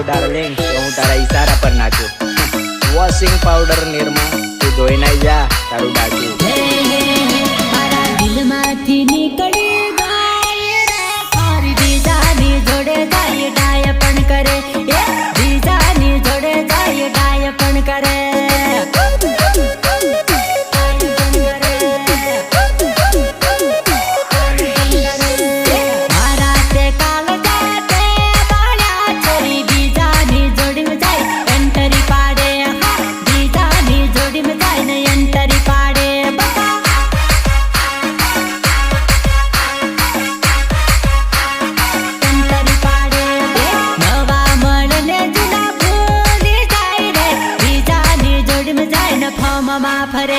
કીધું ડાર્લિંગ તો હું તારા ઈશારા પર નાચું વોશિંગ પાવડર નિર્મા, તું ધોઈ ના જા, તારું હે મારા દિલમાંથી નીકળી પણ કરે. એ જોડે જાય, ડાય પણ કરે. घूमवा फरे